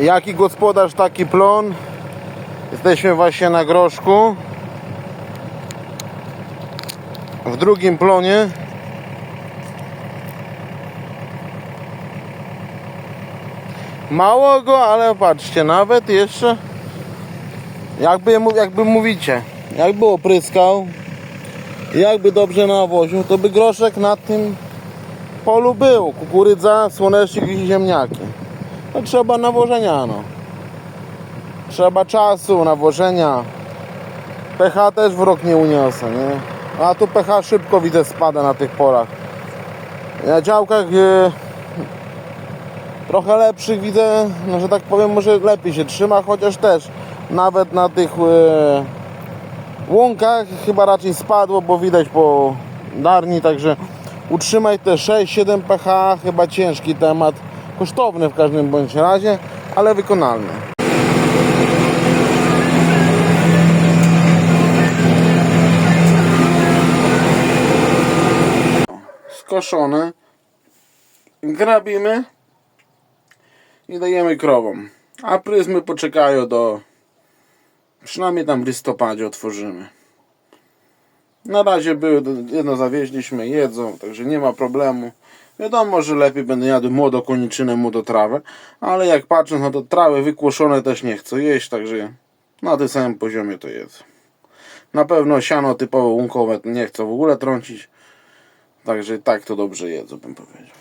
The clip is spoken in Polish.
Jaki gospodarz, taki plon. Jesteśmy właśnie na groszku. W drugim plonie. Mało go, ale patrzcie, nawet jeszcze jakby, jakby mówicie, jakby opryskał, jakby dobrze nawoził, to by groszek na tym polu był. Kukurydza, słonecznik i ziemniaki. No trzeba nawożenia, no. Trzeba czasu, nawożenia. pH też w rok nie uniosę, nie? A tu pH szybko widzę spada na tych polach. Na działkach e, trochę lepszych widzę, no, że tak powiem, może lepiej się trzyma, chociaż też nawet na tych e, łąkach chyba raczej spadło, bo widać po darni, także utrzymaj te 6-7 pH, chyba ciężki temat, kosztowny w każdym bądź razie, ale wykonalny. Skoszone, grabimy i dajemy krowom, a pryzmy poczekają do Przynajmniej tam w listopadzie otworzymy. Na razie były, jedno zawieźliśmy, jedzą, także nie ma problemu. Wiadomo, że lepiej będę jadł młodokoniczynę, młodotrawę, ale jak patrząc na to trawy wykłoszone też nie chcą jeść, także na tym samym poziomie to jest. Na pewno siano typowo łunkowe nie chcą w ogóle trącić, także tak to dobrze jedzą, bym powiedział.